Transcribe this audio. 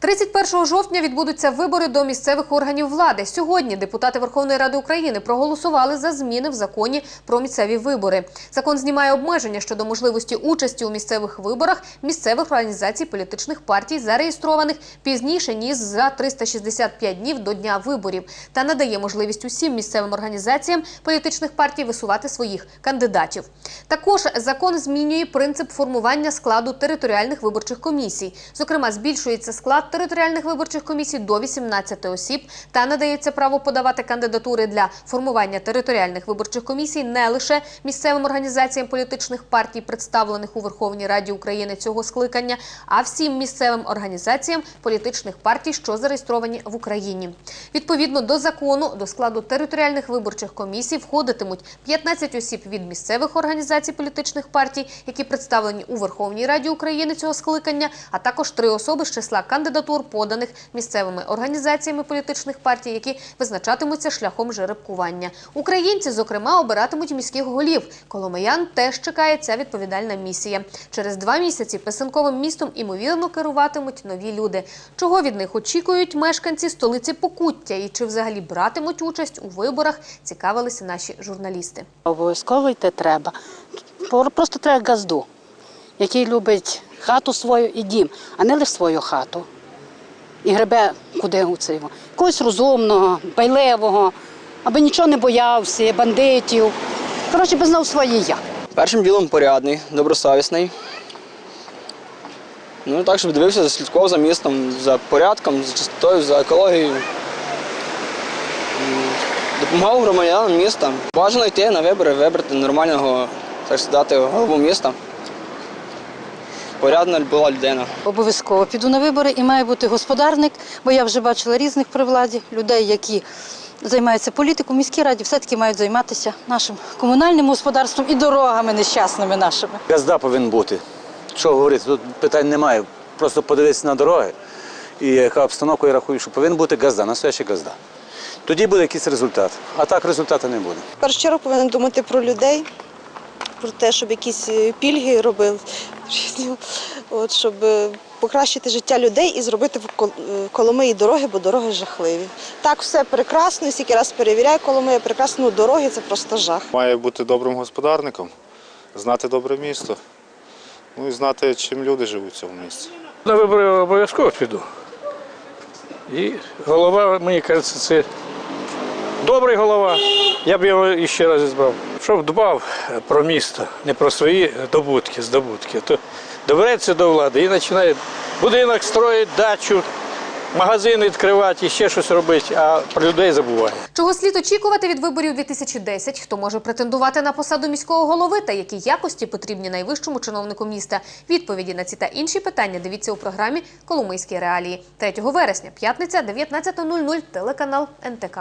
31 жовтня відбудуться вибори до місцевих органів влади. Сьогодні депутати Верховної Ради України проголосували за зміни в законі про місцеві вибори. Закон знімає обмеження щодо можливості участі у місцевих виборах місцевих організацій політичних партій, зареєстрованих пізніше ніж за 365 днів до дня виборів, та надає можливість усім місцевим організаціям політичних партій висувати своїх кандидатів. Також закон змінює принцип формування складу територіальних виборчих комісій. Зокрема, збільшується склад територіальних виборчих комісій до 18 осіб та надається право подавати кандидатури для формування територіальних виборчих комісій не лише місцевим організаціям політичних партій, представлених у Верховній Раді України цього скликання, а всім місцевим організаціям політичних партій, що зареєстровані в Україні. Відповідно до закону, до складу територіальних виборчих комісій входитимуть 15 осіб від місцевих організацій політичних партій, які представлені у Верховній Раді України цього скликання, а також три особи з числа кандидатур, поданих місцевими організаціями політичних партій, які визначатимуться шляхом жеребкування. Українці, зокрема, обиратимуть міських голів. Коломиян теж чекає ця відповідальна місія. Через два місяці писанковим містом імовірно керуватимуть нові люди. Чого від них очікують мешканці столиці Покуття і чи взагалі братимуть участь у виборах, цікавилися наші журналісти. Обов'язково йти треба. Про- Просто треба газду, який любить хату свою і дім, а не лише свою хату. І гребе куди у цього. Когось розумного, байливого, аби нічого не боявся, бандитів. Коротше, би знав своє я. Першим ділом порядний, добросовісний. Ну так, щоб дивився, слідкував за містом, за порядком, за чистотою, за екологією. Допомагав громадянам міста. Бажано йти на вибори, вибрати нормального, так сказати, голову міста. Порядна була людина. Обов'язково піду на вибори і має бути господарник, бо я вже бачила різних при владі людей, які займаються політикою. Міські раді все-таки мають займатися нашим комунальним господарством і дорогами нещасними нашими. Газда повинен бути. Що говорити, тут питань немає. Просто подивитися на дороги. І яка обстановка, я рахую, що повинен бути газда, настояща газда. Тоді буде якийсь результат. А так результату не буде. В першу чергу повинен думати про людей, про те, щоб якісь е, пільги робили, от, щоб е, покращити життя людей і зробити е, Коломиї дороги, бо дороги жахливі. Так, все прекрасно, і скільки раз перевіряю Коломия, прекрасно, ну, дороги це просто жах. Має бути добрим господарником, знати добре місто, ну і знати, чим люди живуть в цьому місті. На вибори обов'язково піду. І голова, мені кажеться, це добрий голова. Я б його іще раз збрав. Щоб дбав про місто, не про свої добутки, здобутки. То добереться до влади і починає будинок строїть, дачу, магазин відкривати, і ще щось робити, а про людей забуває. Чого слід очікувати від виборів 2010? Хто може претендувати на посаду міського голови та які якості потрібні найвищому чиновнику міста? Відповіді на ці та інші питання дивіться у програмі Коломийські реалії 3 вересня, п'ятниця, 19.00, телеканал НТК.